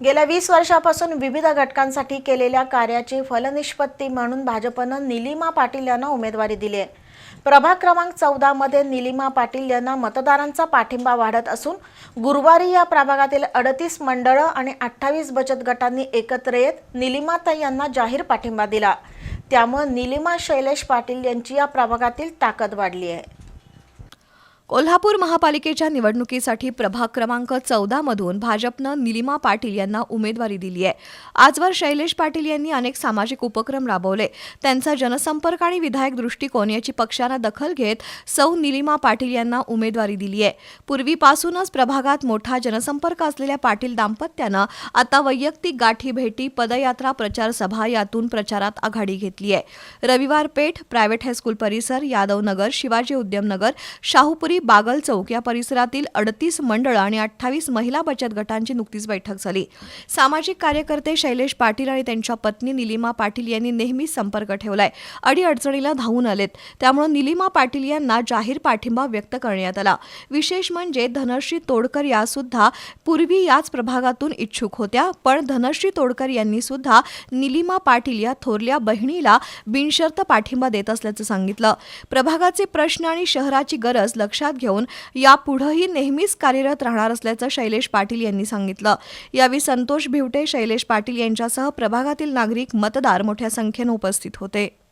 गेल्या वीस वर्षापासून विविध घटकांसाठी केलेल्या कार्याची फलनिष्पत्ती म्हणून भाजपनं निलिमा पाटील यांना उमेदवारी दिली आहे. प्रभाग क्रमांक चौदामध्ये निलिमा पाटील यांना मतदारांचा पाठिंबा वाढत असून गुरुवारी या प्रभागातील अडतीस मंडळं आणि अठ्ठावीस बचत गटांनी एकत्र येत निलिमाताई यांना जाहीर पाठिंबा दिला. त्यामुळे निलिमा शैलेश पाटील यांची या प्रभागातील ताकद वाढली आहे. कोल्हापूर महापालिकेच्या निवडणुकीसाठी प्रभाग क्रमांक चौदामधून भाजपनं निलिमा पाटील यांना उमेदवारी दिली आहे. आजवर शैलेश पाटील यांनी अनेक सामाजिक उपक्रम राबवले. त्यांचा जनसंपर्क आणि विधायक दृष्टिकोन याची पक्षानं दखल घेत सौ निलिमा पाटील यांना उमेदवारी दिली आहे. पूर्वीपासूनच प्रभागात मोठा जनसंपर्क असलेल्या पाटील दाम्पत्यानं आता वैयक्तिक गाठी भेटी पदयात्रा प्रचार सभा यातून प्रचारात आघाडी घेतली आहे. रविवार पेठ प्रायव्हेट हायस्कूल परिसर यादव नगर शिवाजी उद्यमनगर शाहूपुरी शाहूपुरी बागल चौक या परिसरातील अडतीस मंडळ आणि अठ्ठावीस महिला बचत गटांची नुकतीच बैठक झाली. सामाजिक कार्यकर्ते शैलेश पाटील आणि त्यांच्या पत्नी निलिमा पाटील यांनी नेहमीच संपर्क ठेवलाय. अडीअडचणीला धावून आलेत. त्यामुळे निलिमा पाटील यांना जाहीर पाठिंबा व्यक्त करण्यात आला. विशेष म्हणजे धनश्री तोडकर या सुद्धा पूर्वी याच प्रभागातून इच्छुक होत्या पण धनश्री तोडकर यांनी सुद्धा निलिमा पाटील या थोरल्या बहिणीला बिनशर्त पाठिंबा देत असल्याचं सांगितलं. प्रभागाचे प्रश्न आणि शहराची गरज लक्षात घेऊन यापुढेही नेहमीच कार्यरत राहणार असल्याचं शैलेश पाटील यांनी सांगितलं. यावेळी संतोष भिवटे शैलेश पाटील यांच्यासह प्रभागातील नागरिक मतदार मोठ्या संख्येनं उपस्थित होते.